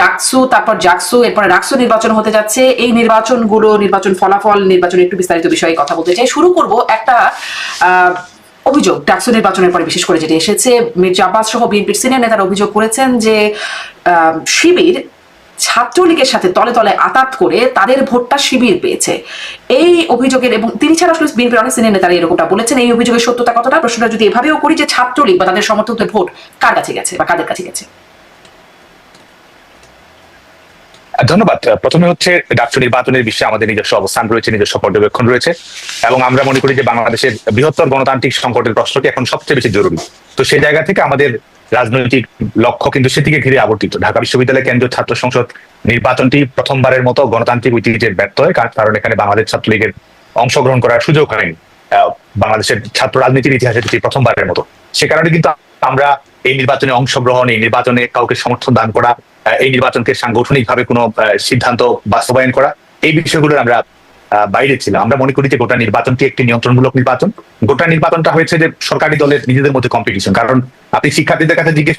ডাকসু, তারপর জাকসু, এরপরে রাকসু নির্বাচন হতে যাচ্ছে। এই নির্বাচনগুলো, নির্বাচন ফলাফল, নির্বাচন একটু বিস্তারিত বিষয়ে কথা বলতে চাই। শুরু করব একটা অভিযোগ ডাকসু নির্বাচনের পরে বিশেষ করে যেটি এসেছে। মির্জা আব্বাস সহ বিএনপির সিনিয়র নেতারা অভিযোগ করেছেন যে শিবির ছাত্রলীগের সাথে তলে তলে আতাত করে তাদের ভোটটা শিবির পেয়েছে। এই অভিযোগের এবং তিনি ছাড়া আসলে বিএনপির অনেক সিনিয়র নেতারা এরকমটা বলেছেন। এই অভিযোগের সত্যতা কতটা? প্রশ্নটা যদি এভাবেও করি যে ছাত্রলীগ বা তাদের সমর্থকদের ভোট কার কাছে গেছে বা কাদের কাছে গেছে? ধন্যবাদ। প্রথমে হচ্ছে ডাকসু নির্বাচনের বিষয়ে আমাদের নিজস্ব অবস্থান রয়েছে, নিজস্ব পর্যবেক্ষণ রয়েছে এবং আমরা মনে করি যে বাংলাদেশের বৃহত্তর গণতান্ত্রিক সংকটের প্রশ্নটি এখন সবচেয়ে বেশি জরুরি। তো সেই জায়গা থেকে আমাদের রাজনৈতিক লক্ষ্য কিন্তু সেদিকে ঘিরে আবর্তিত। ঢাকা বিশ্ববিদ্যালয় কেন্দ্রীয় ছাত্র সংসদ নির্বাচনটি প্রথমবারের মতো গণতান্ত্রিক ঐতিহ্যের ব্যর্থ হয় কার- কারণ এখানে বাংলাদেশ ছাত্রলীগের অংশগ্রহণ করার সুযোগ হয়নি। বাংলাদেশের ছাত্র রাজনীতির ইতিহাসে প্রথমবারের মতো। সে কারণে কিন্তু আমরা এই নির্বাচনে অংশগ্রহণ, এই নির্বাচনে কাউকে সমর্থন দান করা এই নির্বাচনকে সাংগঠনিক ভাবে কোনো সিদ্ধান্ত বাস্তবায়ন করা, এই বিষয়গুলোর আমরা বাইরে ছিলাম। আমরা মনে করি যে গোটা নির্বাচনটি একটি নিয়ন্ত্রণমূলক নির্বাচন। গোটা নির্বাচনটা হয়েছে যে সরকারি দলের নিজেদের মধ্যে কম্পিটিশন কারণ আপনি শিক্ষার্থীদের কাছে জিজ্ঞেস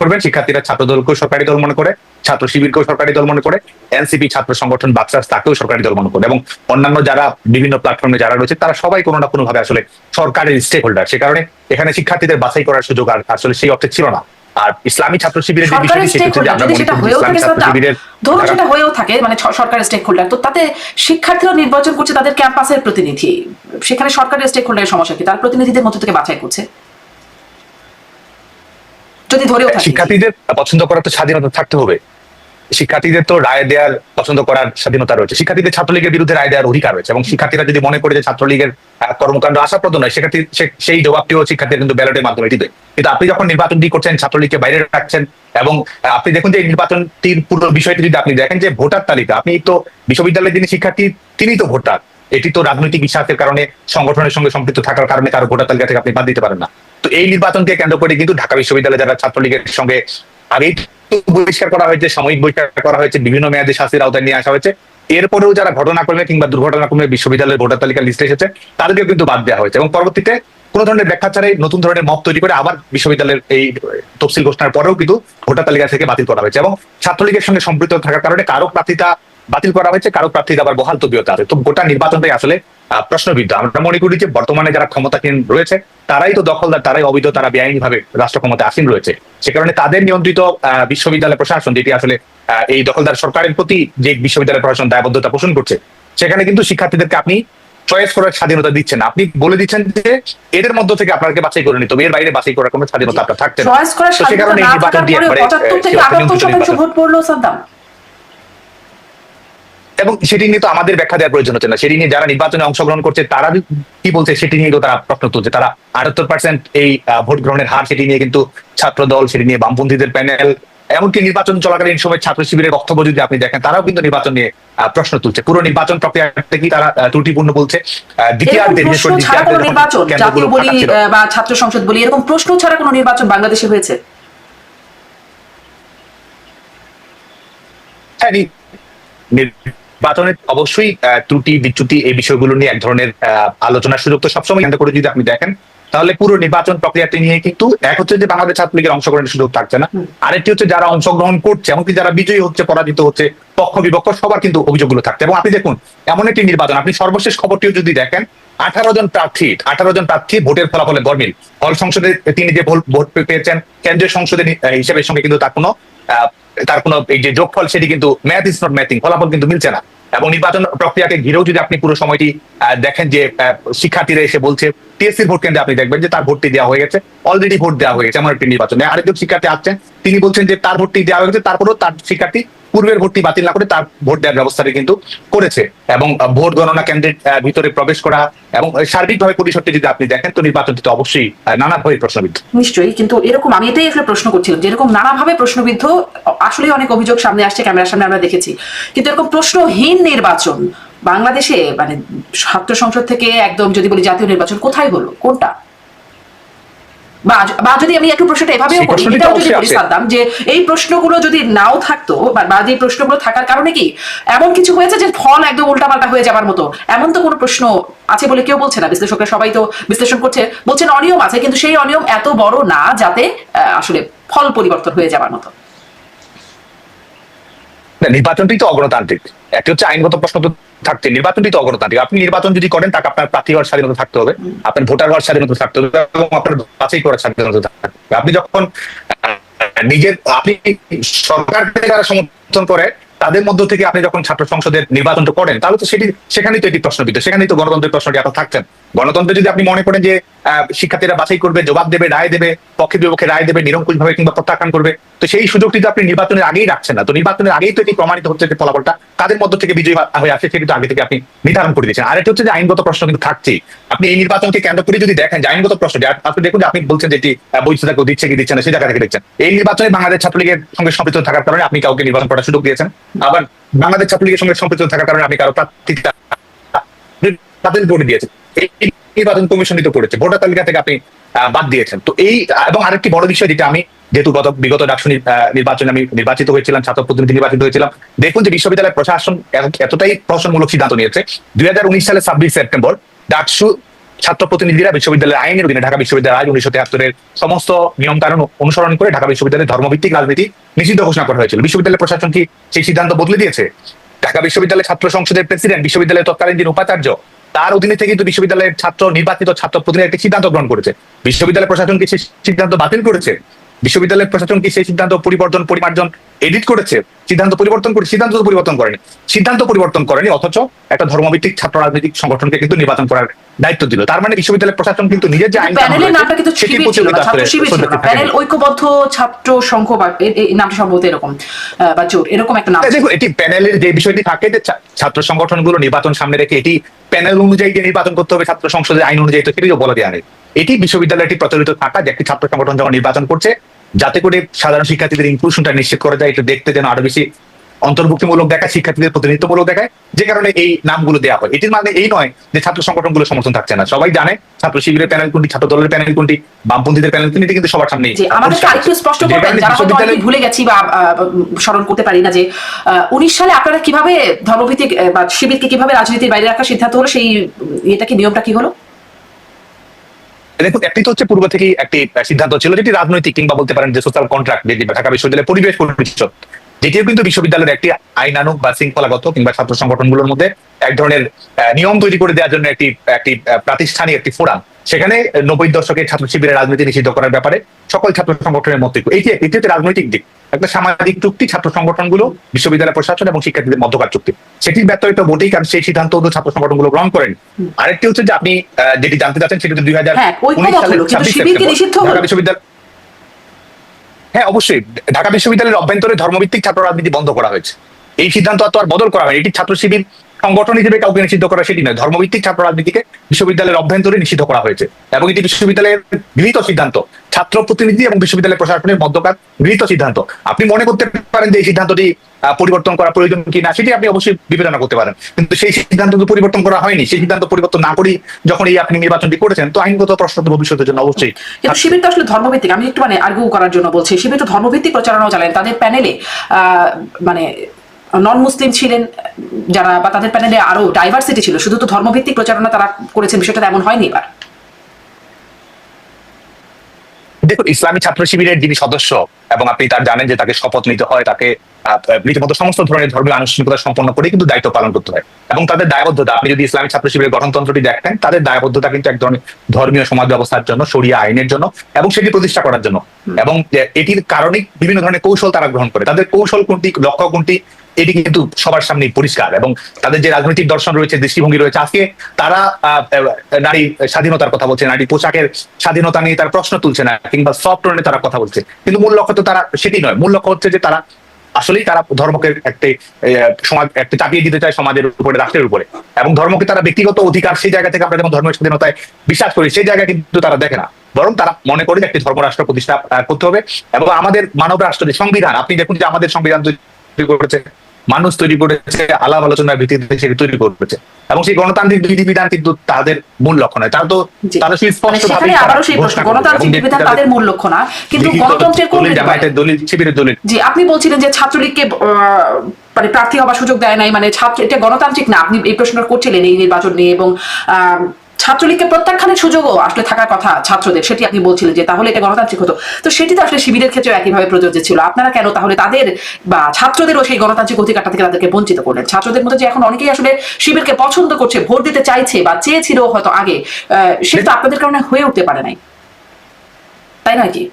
করবেন শিক্ষার্থীরা ছাত্র দলকেও সরকারি দল মনে করে ছাত্র শিবিরকেও সরকারি দল মনে করে এনসিপি ছাত্র সংগঠন বাক্সাস তাকেও সরকারি দল মনে করে এবং অন্যান্য যারা বিভিন্ন প্ল্যাটফর্মে যারা রয়েছে তারা সবাই কোনো না কোনো ভাবে আসলে সরকারের স্টেক হোল্ডার সে কারণে এখানে শিক্ষার্থীদের বাছাই করার সুযোগ আর আসলে সেই অর্থে ছিল না। আর ইসলামী ছাত্র শিবিরের যে বিষয়টি সেটি হচ্ছে আমরা যদি সেটা করি যে হয়েও ইসলামী ছাত্র শিবিরের ধরুন সেটা হয়েও থাকে মানে সরকারের স্টেক হোল্ডার তো তাতে শিক্ষার্থীরা নির্বাচন করছে তাদের ক্যাম্পাসের প্রতিনিধি। সেখানে সরকারের স্টেক হোল্ডারের সমস্যা কি? তার প্রতিনিধিদের মধ্যে থেকে বাছাই করছে। যদি ধরেও শিক্ষার্থীদের পছন্দ করার তো স্বাধীনতা থাকতে হবে। শিক্ষার্থীদের তো রায় দেওয়ার পছন্দ করার স্বাধীনতা রয়েছে। শিক্ষার্থীদের ছাত্রলীগের বিরুদ্ধে রায় দেওয়ার অধিকার রয়েছে এবং শিক্ষার্থীরা যদি মনে করে যে ছাত্রলীগের কর্মকাণ্ড আশাপ্রদ নয়, সেক্ষেত্রে সে- সেই জবাবটিও শিক্ষার্থীরা কিন্তু ব্যালটের মাধ্যমে দিবে। কিন্তু আপনি যখন নির্বাচনটি করছেন, ছাত্রলীগকে বাইরে রাখছেন এবং আপনি দেখুন যে নির্বাচনটির পুরো বিষয়টি যদি আপনি দেখেন যে ভোটার তালিকা, আপনি তো বিশ্ববিদ্যালয়ের যিনি শিক্ষার্থী তিনি তো ভোটার। এটি তো রাজনৈতিক বিশ্বাসের কারণে সংগঠনের সঙ্গে সম্পৃক্ত থাকার কারণে কারও ভোটার তালিকা থেকে আপনি বাদ দিতে পারেন না। তো এই নির্বাচনকে কেন্দ্র করে কিন্তু ঢাকা বিশ্ববিদ্যালয়ে যারা ছাত্রলীগের সঙ্গে আগেই বহিষ্কার করা হয়েছে, সাময়িক বহিষ্কার করা হয়েছে, বিভিন্ন মেয়াদে শাস্তির আওতায় নিয়ে আসা হয়েছে। এরপরেও যারা ঘটনাক্রমে কিংবা দুর্ঘটনাক্রমে বিশ্ববিদ্যালয়ের ভোটার তালিকা লিস্টে এসেছে, তাদেরকেও কিন্তু বাদ দেওয়া হয়েছে এবং পরবর্তীতে কোন ধরনের ব্যাখ্যা ছাড়াই নতুন ধরনের মত তৈরি করে আবার বিশ্ববিদ্যালয়ের এই তফসিল ঘোষণার পরেও কিন্তু ভোটার তালিকা থেকে বাতিল করা হয়েছে এবং ছাত্রলীগের সঙ্গে সম্পৃক্ত থাকার কারণে কারও প্রার্থিতা বাতিল করা হয়েছে কারও প্রার্থীতা আবার বহাল তবিয়তে আছে। তো গোটা নির্বাচনটাই আসলে প্রশ্নবিদ্ধ। আমরা মনে করি যে বর্তমানে যারা ক্ষমতাধীন রয়েছে তারাই তো দখলদার তারাই অবৈধ তারা বেআইনি ভাবে রাষ্ট্র ক্ষমতা আসীন রয়েছে। সে কারণে তাদের নিয়ন্ত্রিত বিশ্ববিদ্যালয় প্রশাসন যেটি আসলে এই দখলদার সরকারের প্রতি যে বিশ্ববিদ্যালয় প্রশাসন দায়বদ্ধতা পোষণ করছে সেখানে কিন্তু শিক্ষার্থীদেরকে আপনি চয়েস করার স্বাধীনতা দিচ্ছেন আপনি বলে দিচ্ছেন যে এদের মধ্য থেকে আপনাকে বাছাই করে নিতে হবে এর বাইরে বাছাই করার কোনো স্বাধীনতা আপনার থাকছে না। সে কারণে এই না থাকার নির্বাচনটি পরে একবারে, পঁচাত্তর আহ, থেকে সে অর্থে আটাত্তর নিয়ন্ত্রিত শতাংশ নির্বাচন। ভোট পড়ল সাদ্দাম এবং সেটি নিয়ে তো আমাদের ব্যাখ্যা দেওয়ার প্রয়োজন হচ্ছে না। সেটি নিয়ে যারা নির্বাচনে অংশগ্রহণ করছে তারা কি বলছে সেটি নিয়ে তো তারা প্রশ্ন তুলছে। তারা আটাত্তর পার্সেন্ট এই ভোট গ্রহণের হার সেটি নিয়ে কিন্তু ছাত্র দল সেটি নিয়ে বামপন্থীদের প্যানেল এমনকি নির্বাচন চলাকালীন সময় ছাত্র শিবিরের বক্তব্য যদি আপনি দেখেন তারাও কিন্তু নির্বাচন নিয়ে প্রশ্ন তুলছে। পুরো নির্বাচন প্রক্রিয়াতে কি তারা ত্রুটিপূর্ণ বলছে? দ্বিতীয়ার্ধে নির্বাচন জাতীয় বলি বা ছাত্র সংসদ বলি এরকম প্রশ্ন ছাড়া কোনো নির্বাচন বাংলাদেশে হয়েছে? হ্যাঁ নির্বাচনে অবশ্যই ত্রুটি, বিচ্যুতি এই বিষয়গুলো নিয়ে এক ধরনের আলোচনার সুযোগ তো সবসময় করে যদি আপনি দেখেন তাহলে পুরো নির্বাচন প্রক্রিয়াটি নিয়ে কিন্তু এক হচ্ছে যে বাংলাদেশ ছাত্রলীগের অংশগ্রহণের সুযোগ থাকছে না আরেকটি হচ্ছে যারা অংশগ্রহণ করছে এমনকি যারা বিজয়ী হচ্ছে পরাজিত হচ্ছে পক্ষ বিপক্ষ সবার কিন্তু অভিযোগগুলো থাকছে। এবং আপনি দেখুন এমন একটি নির্বাচন আপনি সর্বশেষ খবরটিও যদি দেখেন আঠারো জন প্রার্থী আঠারো জন প্রার্থী ভোটের ফলাফলে গরমিল। হল সংসদে তিনি যে ভোট পেয়েছেন কেন্দ্রীয় সংসদে হিসেবের সঙ্গে কিন্তু তার কোনো আহ, তার কোনো এই যে যোগফল সেটি কিন্তু ম্যাথ ইজ নট ম্যাথিং ফলাফল কিন্তু মিলছে না। এবং নির্বাচন প্রক্রিয়াকে ঘিরেও যদি আপনি পুরো সময়টি আহ, দেখেন যে শিক্ষার্থীরা এসে বলছে টিএসসির ভোট কেন্দ্রে আপনি দেখবেন যে তার ভোটটি দেওয়া হয়ে গেছে। অলরেডি ভোট দেওয়া হয়ে গেছে, এমন একটি নির্বাচনে। আরেকজন শিক্ষার্থী আসছেন, তিনি বলছেন যে তার ভোটটি দেওয়া হয়ে গেছে, তারপরেও তার শিক্ষার্থী পূর্বের ভোটটি বাতিল না করে তার ভোট দেওয়ার ব্যবস্থাটি কিন্তু করেছে। এবং ভোট গণনা কেন্দ্রের ভিতরে প্রবেশ করা এবং সার্বিকভাবে পরিসরটি যদি আপনি দেখেন, তো নির্বাচনটি তো অবশ্যই নানাভাবে প্রশ্নবিদ্ধ। নিশ্চয়ই, কিন্তু এরকম আমি এটাই আসলে প্রশ্ন করছিলাম যে এরকম নানাভাবে প্রশ্নবিদ্ধ আসলে অনেক অভিযোগ সামনে আসছে, ক্যামেরার সামনে আমরা দেখেছি। কিন্তু এরকম প্রশ্নহীন নির্বাচন বাংলাদেশে মানে ছাত্র সংসদ থেকে একদম যদি বলি জাতীয় নির্বাচন কোথায় হলো? কোনটা? বা যদি আমি একটু প্রশ্নটা এভাবেও করি এটাও যদি বলি। সাদ্দাম যে এই প্রশ্নগুলো যদি নাও থাকতো বা যে প্রশ্নগুলো থাকার কারণে কি এমন কিছু হয়েছে যে ফল একদম উল্টাপাল্টা হয়ে যাবার মতো? এমন তো কোনো প্রশ্ন আছে বলে কেউ বলছে না। বিশ্লেষকরা সবাই তো বিশ্লেষণ করছে বলছেন অনিয়ম আছে কিন্তু সেই অনিয়ম এত বড় না যাতে আহ, আসলে ফল পরিবর্তন হয়ে যাবার মতো। নির্বাচনটাই তো অগণতান্ত্রিক। একটি হচ্ছে আইনগত প্রশ্ন তো থাকছে নির্বাচনটি তো অগণতান্ত্রিক। আপনি নির্বাচন যদি করেন, তাকে আপনার প্রার্থী হওয়ার স্বাধীনতা থাকতে হবে, আপনার ভোটার হওয়ার স্বাধীনতা থাকতে হবে, এবং আপনার বাছাই করার স্বাধীনতা থাকতে হবে আপনি যখন নিজের, আপনি সরকারকে যারা সমর্থন করে তাদের মধ্য থেকে আপনি যখন ছাত্র সংসদের নির্বাচন করেন, তাহলে তো সেটি, সেখানেই তো এটি প্রশ্নবিদ্ধ, সেখানেই তো গণতন্ত্রের প্রশ্নটি আপনার থাকছেন। গণতন্ত্রে যদি আপনি মনে করেন যে শিক্ষার্থীরা বাছাই করবে, জবাব দেবে, রায় দেবে, পক্ষে বিপক্ষে রায় দেবে নিরঙ্কুশ ভাবে কিংবা প্রত্যাখ্যান করবে, তো সেই সুযোগটি তো আপনি নির্বাচনের আগেই রাখছেন না। তো নির্বাচনের আগেই তো এটি প্রমাণিত হচ্ছে যে ফলাফলটা কাদের মধ্য থেকে বিজয়ী হয়ে আসে সেটি আগে থেকে আপনি নির্ধারণ করে দিয়েছেন। আরেকটি হচ্ছে যে আইনগত প্রশ্ন কিন্তু থাকছেই। আপনি এই নির্বাচনকে কেন্দ্র করে যদি দেখেন যে আইনগত প্রশ্ন আপনি দেখুন যে আপনি বলছেন যে এটি বৈধতা দিচ্ছে কি দিচ্ছে না সেই জায়গা থেকে দেখছেন। এই নির্বাচনে বাংলাদেশ ছাত্রলীগের সঙ্গে সম্পৃক্ত থাকার কারণে আপনি কাউকে নির্বাচন করার সুযোগ দিয়েছেন। আবার বাংলাদেশ ছাত্রলীগের সঙ্গে সম্পৃক্ত থাকার কারণে আপনি কারও প্রার্থীতা বাতিল করে দিয়েছেন। এই নির্বাচন কমিশন করেছে। ভোটার তালিকা থেকে আপনি বাদ দিয়েছেন। তো এই, এবং আরেকটি বড় বিষয় যেটা আমি যেহেতু গত বিগত ডাকসু নির্বাচনে আমি নির্বাচিত হয়েছিলাম, ছাত্র প্রতিনিধি নির্বাচিত হয়েছিলাম, দেখুন যে বিশ্ববিদ্যালয় প্রশাসন এতটাই প্রশ্নমূলক সিদ্ধান্ত নিয়েছে। দুই সালে ছাব্বিশ সেপ্টেম্বর, ডাকসু ছাত্র প্রতিনিধিরা বিশ্ববিদ্যালয়ের আইনের অধীনে ঢাকা বিশ্ববিদ্যালয় আইন উনিশশো তেহাত্তরের সমস্ত নিয়ম কানুন অনুসরণ করে ঢাকা বিশ্ববিদ্যালয়ের ধর্মভিত্তিক রাজনীতি নিষিদ্ধ ঘোষণা করা হয়েছিল। বিশ্ববিদ্যালয় প্রশাসন কি সেই সিদ্ধান্ত বদলে দিয়েছে? ঢাকা বিশ্ববিদ্যালয়ের ছাত্র সংসদের প্রেসিডেন্ট, বিশ্ববিদ্যালয়ের তৎকালীন যিনি উপাচার্য, তার অধীনে থেকে কিন্তু বিশ্ববিদ্যালয়ের ছাত্র নির্বাচিত ছাত্র প্রতিনিধি একটি সিদ্ধান্ত গ্রহণ করেছে। বিশ্ববিদ্যালয় প্রশাসন কি সেই সিদ্ধান্ত বাতিল করেছে? বিশ্ববিদ্যালয়ের প্রশাসন কি সেই সিদ্ধান্ত পরিবর্তন পরিমার্জন এডিট করেছে? সিদ্ধান্ত পরিবর্তন করে সিদ্ধান্ত তো পরিবর্তন করেনি। সিদ্ধান্ত পরিবর্তন করেনি অথচ একটা ধর্মভিত্তিক ছাত্র রাজনৈতিক সংগঠনকে কিন্তু নির্বাচন করার দায়িত্ব দিল। তার মানে বিশ্ববিদ্যালয় প্রশাসন কিন্তু নিজের যে আইন প্যানেল ঐক্যবদ্ধ ছাত্র সংঘ বা নামটা সম্ভবত এরকম বা জোট এরকম একটা নাম দেখুন এটি প্যানেলের যে বিষয়টি থাকে যে ছাত্র সংগঠনগুলো নির্বাচন সামনে রেখে এটি প্যানেল অনুযায়ী যে নির্বাচন করতে হবে ছাত্র সংসদের আইন অনুযায়ী তো সেটিও বলা দেওয়া নেই এটি বিশ্ববিদ্যালয়টি প্রচলিত থাকা যে একটি ছাত্র সংগঠন যখন নির্বাচন করছে যাতে করে সাধারণ শিক্ষার্থীদের ইনক্লুশনটা নিশ্চিত করা যায় এটা দেখতে যেন আরও বেশি অন্তর্ভুক্তিমূলক দেখায় শিক্ষার্থীদের প্রতিনিধিত্বমূলক দেখায় যে কারণে এই নামগুলো দেওয়া হয়। এটির মানে এই নয় যে ছাত্র সংগঠনগুলো সমর্থন থাকছে না। সবাই জানে ছাত্র শিবিরের প্যানেল কোনটি ছাত্র দলের প্যানেল কোনটি বামপন্থীদের প্যানেল কোনটি কিন্তু সবার সামনে আরেকটু স্পষ্ট করবেন যারা হয়তো ভুলে গেছি বা স্মরণ করতে পারি না যে উনিশ সালে আপনারা কীভাবে ধর্মভিত্তিক বা শিবিরকে কীভাবে রাজনীতির বাইরে রাখার সিদ্ধান্ত হলো সেই এটা কি নিয়মটা কি হলো? দেখুন, একটি তো হচ্ছে পূর্ব থেকেই একটি সিদ্ধান্ত ছিল যেটি রাজনৈতিক কিংবা বলতে পারেন যে সোশ্যাল কন্ট্রাক্ট ঢাকা বিশ্ববিদ্যালয়ের পরিবেশ পরিষদ যেটিও কিন্তু বিশ্ববিদ্যালয়ের একটি আইনানুক বা শৃঙ্খলাগত কিংবা ছাত্র সংগঠনগুলোর মধ্যে এক ধরনের নিয়ম তৈরি করে দেওয়ার জন্য একটি একটি প্রাতিষ্ঠানিক একটি ফোরাম সেখানে নব্বই দশকে ছাত্র শিবিরের রাজনীতি নিষিদ্ধ করার ব্যাপারে সকল ছাত্র সংগঠনের মত এটি এটি হচ্ছে রাজনৈতিক দিক। একটা সামাজিক চুক্তি ছাত্র সংগঠনগুলো বিশ্ববিদ্যালয় প্রশাসন এবং শিক্ষার্থীদের মধ্যকার চুক্তি। সেটির ব্যর্থতা বটেই কারণ সেই সিদ্ধান্ত অন্য ছাত্র সংগঠনগুলো গ্রহণ করেন। আরেকটি হচ্ছে যে আপনি আহ, যেটি জানতে চাচ্ছেন সেটি দুই হাজার হ্যাঁ, বিশ্ববিদ্যালয় হ্যাঁ অবশ্যই। ঢাকা বিশ্ববিদ্যালয়ের অভ্যন্তরে ধর্মভিত্তিক ছাত্র রাজনীতি বন্ধ করা হয়েছে। এই সিদ্ধান্ত তো আর বদল করা হয়নি। এটি ছাত্র শিবির সংগঠন হিসেবে কাউকে নিষিদ্ধ করা সেটি নয়। ধর্মভিত্তিক ছাত্র রাজনীতিকে বিশ্ববিদ্যালয়ের অভ্যন্তরে নিষিদ্ধ করা হয়েছে। এবং এটি বিশ্ববিদ্যালয়ের গৃহীত সিদ্ধান্ত। ছাত্র প্রতিনিধি এবং বিশ্ববিদ্যালয় প্রশাসনের মধ্যকার গৃহীত সিদ্ধান্ত। আপনি মনে করতে পারেন যে এই সিদ্ধান্তটি পরিবর্তন করা প্রয়োজন কিনা সেটি আপনি অবশ্যই বিবেচনা করতে পারেন। কিন্তু সেই সিদ্ধান্ত পরিবর্তন করা হয়নি। সেই সিদ্ধান্ত পরিবর্তন না করেই যখন এই আপনি নির্বাচনটি করেছেন, তো আইনগত প্রশ্ন তো ভবিষ্যতের জন্য অবশ্যই। শিবির তো আসলে ধর্মভিত্তিক। আমি একটু মানে আর্গু করার জন্য বলছি। শিবির তো ধর্মভিত্তিক প্রচারণাও চালান তাদের প্যানেলে মানে নন মুসলিম ছিলেন যারা বা তাদের প্যানেলে আরও ডাইভার্সিটি ছিল শুধু তো ধর্মভিত্তিক প্রচারণা তারা করেছেন বিষয়টা তেমন হয়নি এবার। দেখুন ইসলামী ছাত্র শিবিরের যিনি সদস্য এবং আপনি তার জানেন যে তাকে শপথ নিতে হয় তাকে রীতিমতো সমস্ত ধরনের ধর্মীয় আনুষ্ঠানিকতা সম্পন্ন করে কিন্তু দায়িত্ব পালন করতে হয়। এবং তাদের দায়বদ্ধতা আপনি যদি ইসলামী ছাত্র শিবিরের গঠনতন্ত্রটি দেখেন তাদের দায়বদ্ধতা কিন্তু এক ধরনের ধর্মীয় সমাজ ব্যবস্থার জন্য সরিয়া আইনের জন্য এবং সেটি প্রতিষ্ঠা করার জন্য। এবং এটির কারণে বিভিন্ন ধরনের কৌশল তারা গ্রহণ করে। তাদের কৌশল কোনটি লক্ষ্য কোনটি এটি কিন্তু সবার সামনেই পরিষ্কার এবং তাদের যে রাজনৈতিক দর্শন রয়েছে, দৃষ্টিভঙ্গি রয়েছে, আজকে তারা নারী স্বাধীনতার কথা বলছে, নারী পোশাকের স্বাধীনতা নিয়ে তারা প্রশ্ন তুলছে না, কিংবা সফট নিয়ে তারা কথা বলছে। কিন্তু মূল লক্ষ্য তো তারা, সেটি নয়। মূল লক্ষ্য হচ্ছে যে তারা, আসলেই তারা ধর্মকে একটি সমাজ, একটা চাপিয়ে দিতে চায় সমাজের উপরে, রাষ্ট্রের উপরে। এবং ধর্মকে তারা ব্যক্তিগত অধিকার, সেই জায়গা থেকে আমরা যেমন ধর্মের স্বাধীনতায় বিশ্বাস করি, সেই জায়গা কিন্তু তারা দেখে না। বরং তারা মনে করে যে একটি ধর্মরাষ্ট্র প্রতিষ্ঠা করতে হবে। এবং আমাদের মানব রাষ্ট্র যে সংবিধান, আপনি দেখুন যে আমাদের সংবিধান করেছে মানুষ তৈরি করেছে আলাপ আলোচনার ভিত্তিতে সেটি তৈরি করেছে। এবং সেই গণতান্ত্রিক বিধিবিধান কিন্তু তাদের মূল লক্ষ্য নয়। তারা তো জি। তারা মানে সুস্পষ্টভাবেই আবারও সেই প্রশ্ন গণতান্ত্রিক বিধান তাদের মূল লক্ষ্য না। কিন্তু গণতন্ত্রের কোন বিধান? দলিল শিবিরের দলিল। জি আপনি বলছিলেন যে ছাত্রলীগকে আহ, মানে প্রার্থী হবার সুযোগ দেয় নাই মানে ছাত্র এটা গণতান্ত্রিক না। আপনি এই প্রশ্ন করছিলেন এই নির্বাচন নিয়ে এবং আহ, ছাত্রলীগকে প্রত্যাখ্যানের সুযোগও আসলে থাকার কথা ছাত্রদের, সেটি আপনি বলছিলেন যে তাহলে এটা গণতান্ত্রিক হতো। তো সেটি তো আসলে শিবিরের ক্ষেত্রেও একইভাবে প্রযোজ্য ছিল। আপনারা কেন তাহলে তাদের বা ছাত্রদেরও সেই গণতান্ত্রিক অধিকারটা থেকে তাদেরকে বঞ্চিত করলেন? ছাত্রদের মধ্যে যে এখন অনেকেই আসলে শিবিরকে পছন্দ করছে, ভোট দিতে চাইছে বা চেয়েছিল হয়তো আগে সেটা আপনাদের কারণে হয়ে উঠতে পারে নাই। তাই নয় কি?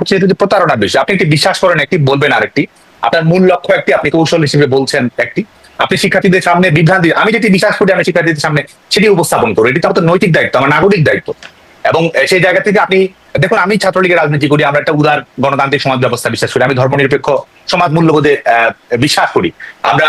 হচ্ছে প্রতারণার বিষয়, আপনি একটি বিশ্বাস করেন একটি, বলবেন আরেকটি। আপনার মূল লক্ষ্য একটি, আপনি কৌশল হিসেবে বলছেন একটি। আপনি শিক্ষার্থীদের সামনে বিভ্রান্তি, আমি যেটি বিশ্বাস করি আমি শিক্ষার্থীদের সামনে, সেটি উপস্থাপন করি। এটি তো নৈতিক দায়িত্ব, আমার নাগরিক দায়িত্ব। এবং সেই জায়গা থেকে আপনি, দেখুন, আমি ছাত্রলীগের রাজনীতি করি, আমরা একটা উদার গণতান্ত্রিক সমাজ ব্যবস্থা বিশ্বাস করি, আমি ধর্মনিরপেক্ষ সমাজ মূল্যবোধে বিশ্বাস করি। আমরা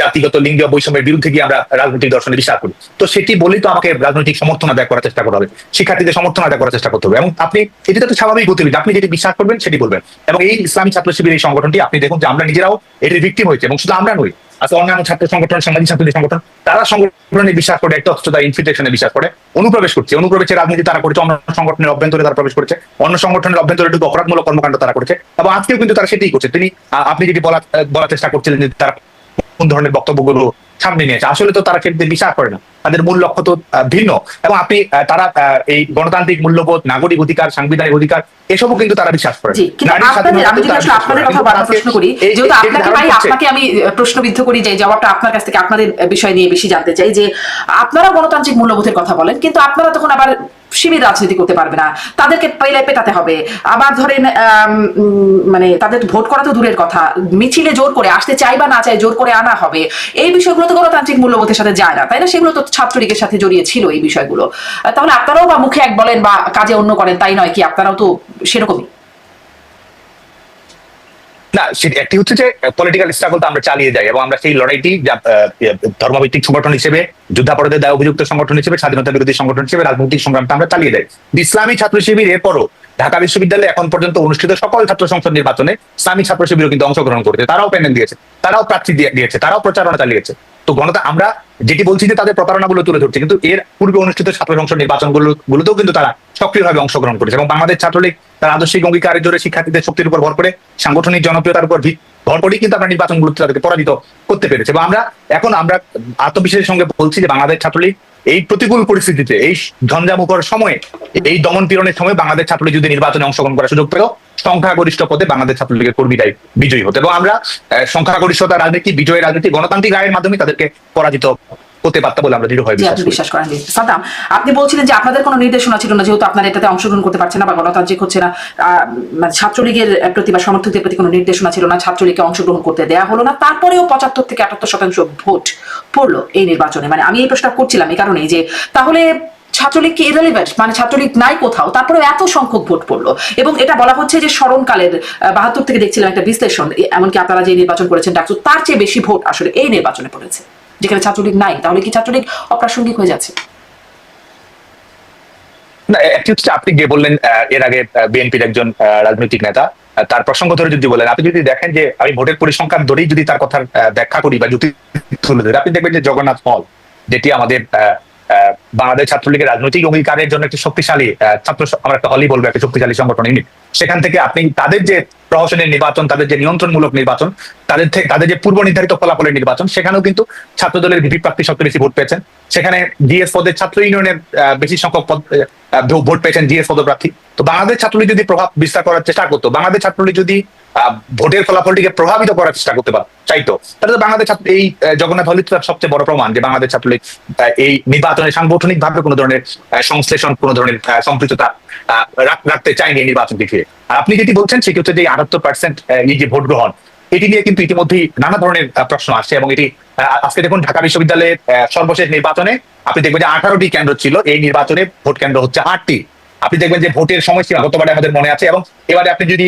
জাতিগত লিঙ্গীয় বৈষম্যের বিরুদ্ধে গিয়ে আমরা রাজনৈতিক দর্শনে বিশ্বাস করি। তো সেটি বলেই তো আমাকে রাজনৈতিক সমর্থন আদায় করার চেষ্টা করতে হবে, শিক্ষার্থীদের সমর্থন আদায় করার চেষ্টা করতে হবে। এবং আপনি, এটি তো স্বাভাবিক গতিবিধি, আপনি যেটি বিশ্বাস করবেন সেটি বলবেন। এবং এই ইসলামী ছাত্র শিবির এই সংগঠনটি, আপনি দেখুন যে আমরা নিজেরাও এটির ভিক্টিম হয়েছে, এবং শুধু আমরা নই আচ্ছা অন্যান্য ছাত্র সংগঠন, সামাজিক ছাত্রদের সংগঠন, তারা সংগঠনে বিশ্বাস করে, একটা অস্ত্রতা ইনফিটেশনে বিশ্বাস করে, অনুপ্রবেশ করছে। অনুপ্রবেশের রাজনীতি তারা করেছে, অন্য সংগঠনের অভ্যন্তরে তারা প্রবেশ করেছে, অন্য সংগঠনের অভ্যন্তরে একটু অপরাধমূলক কর্মকাণ্ড তারা করেছে। এবং আজকেও কিন্তু তারা সেটাই করছে। তিনি আপনি যেটি বলা, বলার চেষ্টা করছিলেন যে তারা কোন ধরনের বক্তব্যগুলো সামনে নিয়েছে আসলে তো তারা সেটিতে বিশ্বাস করে না। তাদের মূল লক্ষ্য তো ভিন্ন। এবং আপনি তারা এই গণতান্ত্রিক মূল্যবোধ নাগরিক অধিকার সাংবিধানিক অধিকার এসবও কিন্তু তারা বিশ্বাস করে আপনাকে আমি প্রশ্নবিদ্ধ করি যে জবাবটা আপনার কাছ থেকে আপনাদের বিষয় নিয়ে বেশি জানতে চাই যে আপনারা গণতান্ত্রিক মূল্যবোধের কথা বলেন কিন্তু আপনারা তখন আবার শিবির রাজনীতি করতে পারবে না। তাদেরকে পেলে পেটাতে হবে। আবার ধরেন মানে তাদের ভোট করা তো দূরের কথা। মিছিলে জোর করে আসতে চাই বা না চাই জোর করে আনা হবে। এই বিষয়গুলো তো গণতান্ত্রিক মূল্যবোধের সাথে যায় না, তাই না? সেগুলো তো ছাত্রলীগের সাথে জড়িয়ে ছিল এই বিষয়গুলো। তাহলে আপনারাও বা মুখে এক বলেন বা কাজে অন্য করেন, তাই নয় কি? আপনারাও তো সেরকমই। না একটি হচ্ছে যে পলিটিক্যাল স্ট্রাগল তো আমরা চালিয়ে যাই এবং আমরা সেই লড়াইটি ধর্মভিত্তিক সংগঠন হিসেবে, যুদ্ধাপরাধের দায় অভিযুক্ত সংগঠন হিসেবে, স্বাধীনতা বিরোধী সংগঠন হিসেবে, রাজনৈতিক সংগ্রামটা আমরা চালিয়ে যাই। ইসলামী ছাত্র শিবির এরপরও ঢাকা বিশ্ববিদ্যালয়ে এখন পর্যন্ত অনুষ্ঠিত সকল ছাত্র সংসদ নির্বাচনে ইসলামী ছাত্র শিবিরও কিন্তু অংশগ্রহণ করেছে। তারাও প্যানেল দিয়েছে, তারাও প্রার্থী দিয়েছে, তারাও প্রচারণা চালিয়েছে। তো গণতা, আমরা যেটি বলছি যে তাদের প্রতারণাগুলো তুলে ধরছে, কিন্তু এর পূর্বে অনুষ্ঠিত ছাত্র সংসদ নির্বাচনগুলো, গুলোতেও কিন্তু তারা সক্রিয়ভাবে অংশগ্রহণ করেছে এবং বাংলাদেশ ছাত্রলীগ তার আদর্শিক অঙ্গীকারের জোরে শিক্ষার্থীদের শক্তির উপর ভর করে সাংগঠনিক জনপ্রিয়তার উপর ভর করেই কিন্তু আমরা নির্বাচনগুলোতে তাদেরকে পরাজিত করতে পেরেছে। এবং আমরা এখন আমরা আত্মবিশ্বাসের সঙ্গে বলছি যে বাংলাদেশ ছাত্রলীগ এই প্রতিকূল পরিস্থিতিতে, এই ঝঞ্ঝামুখর সময়ে, এই দমন পীড়নের সময় বাংলাদেশ ছাত্রলীগ যদি নির্বাচনে অংশগ্রহণ করার সুযোগ পেল, সংখ্যাগরিষ্ঠ পদে বাংলাদেশ ছাত্রলীগের কর্মীরাই বিজয়ী হতো। এবং আমরা সংখ্যাগরিষ্ঠতা, রাজনীতি বিজয়ের রাজনীতি, গণতান্ত্রিক রায়ের মাধ্যমে তাদেরকে পরাজিত করতে পারতাম বলে আমরা দৃঢ়ভাবে বিশ্বাস করি। বিশ্বাস করেন জি। সাদ্দাম আপনি বলছিলেন যে আপনাদের কোনো নির্দেশনা ছিল না যেহেতু আপনারা এটাতে অংশগ্রহণ করতে পারছেন না বা গণতান্ত্রিক হচ্ছে না মানে ছাত্রলীগের প্রতি বা সমর্থকদের প্রতি কোনো নির্দেশনা ছিল না ছাত্রলীগকে অংশগ্রহণ করতে দেয়া হলো না তারপরেও পঁচাত্তর থেকে আটাত্তর শতাংশ ভোট পড়ল এই নির্বাচনে। মানে আমি এই প্রশ্নটা করছিলাম এই কারণেই যে তাহলে ছাত্রলীগ কি ইরেলিভেন্ট মানে ছাত্রলীগ নাই কোথাও তারপরে এত সংখ্যক ভোট পড়ল। এবং এটা বলা হচ্ছে যে স্মরণকালের বাহাত্তর থেকে দেখছিলাম একটা বিশ্লেষণ এমনকি আপনারা যে নির্বাচন করেছেন ডাকসু তার চেয়ে বেশি ভোট আসলে এই নির্বাচনে পড়েছে। যেখানে ছাত্রলীগ নাই, তাহলে কি ছাত্রলীগ অপ্রাসঙ্গিক হয়ে যাচ্ছে? না হচ্ছে আপনি গিয়ে বললেন এর আগে বিএনপির একজন রাজনৈতিক নেতা তার প্রসঙ্গ ধরে যদি বলেন, আপনি যদি দেখেন যে আমি ভোটের পরিসংখ্যান ধরেই যদি তার কথার ব্যাখ্যা করি বা যুক্তি তুলে ধরি, আপনি দেখবেন যে জগন্নাথ হল যেটি আমাদের বাংলাদেশ ছাত্রলীগের রাজনৈতিক অঙ্গীকারের জন্য একটি শক্তিশালী ছাত্র আমরা একটা হলই বলব, একটা শক্তিশালী সংগঠন ইউনিট। সেখান থেকে আপনি তাদের যে প্রহসনের নির্বাচন, তাদের যে নিয়ন্ত্রণমূলক নির্বাচন, তাদের থেকে তাদের যে পূর্ব নির্ধারিত ফলাফলের নির্বাচন, সেখানেও কিন্তু ছাত্র দলের ভিপি প্রার্থী সবচেয়ে বেশি ভোট পেয়েছেন। সেখানে জিএস পদের ছাত্র ইউনিয়নের বেশি সংখ্যক পদ ভোট পেয়েছেন জিএস পদপ্রার্থী তো বাংলাদেশ ছাত্রলীগ যদি প্রভাব বিস্তার করার চেষ্টা করতো, বাংলাদেশ ছাত্রলীগ যদি ভোটের ফলাফলটিকে প্রভাবিত করার চেষ্টা করতে পার চাইতো, তাহলে তো বাংলাদেশ ছাত্র এই জগন্নাথ হলি সবচেয়ে বড় প্রমাণ যে বাংলাদেশ ছাত্রলীগ এই নির্বাচনের সাংগঠনিক ভাবে কোনো ধরনের সংশ্লেষণ, কোনো ধরনের সম্পৃক্ততা রাখতে চায়নি এই নির্বাচন ঘিরে আর আপনি যেটি বলছেন সেটি হচ্ছে যে আটাত্তর পার্সেন্ট এই যে ভোট গ্রহণ এটি নিয়ে কিন্তু ইতিমধ্যেই নানা ধরনের প্রশ্ন আসছে এবং এটি আজকে দেখুন ঢাকা বিশ্ববিদ্যালয়ের সর্বশেষ নির্বাচনে আপনি দেখবেন যে আঠারোটি কেন্দ্র ছিল, এই নির্বাচনে ভোট কেন্দ্র হচ্ছে আটটি। আপনি দেখবেন যে ভোটের সময়সীমা গতবারে আমাদের মনে আছে এবং এবারে আপনি যদি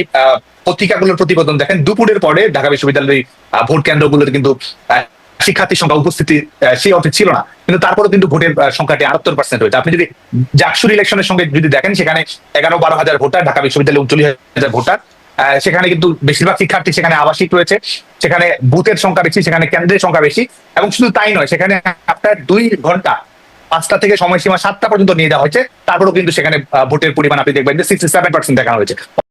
পত্রিকাগুলোর প্রতিবেদন দেখেন, দুপুরের পরে ঢাকা বিশ্ববিদ্যালয়ের ভোট কেন্দ্রগুলোতে কিন্তু শিক্ষার্থীর সংখ্যা, উপস্থিতি সেই অর্থে ছিল না। কিন্তু তারপরেও কিন্তু ভোটের সংখ্যাটি আটাত্তর পার্সেন্ট হয়েছে। আপনি যদি জাকসুর ইলেকশনের সঙ্গে যদি দেখেন, সেখানে এগারো বারো হাজার ভোটার, ঢাকা বিশ্ববিদ্যালয়ে উনচল্লিশ হাজার ভোটার। সেখানে কিন্তু বেশিরভাগ শিক্ষার্থী সেখানে আবাসিক রয়েছে। সেখানে বুথের সংখ্যা বেশি, সেখানে কেন্দ্রের সংখ্যা বেশি। এবং শুধু তাই নয়, সেখানে আপনার দুই ঘণ্টা, পাঁচটা থেকে সময়সীমা সাতটা পর্যন্ত নিয়ে যাওয়া হয়েছে। তারপরেও কিন্তু সেখানে ভোটের পরিমাণ আপনি দেখবেন যে সিক্সটি সেভেন পার্সেন্ট দেখানো হয়েছে।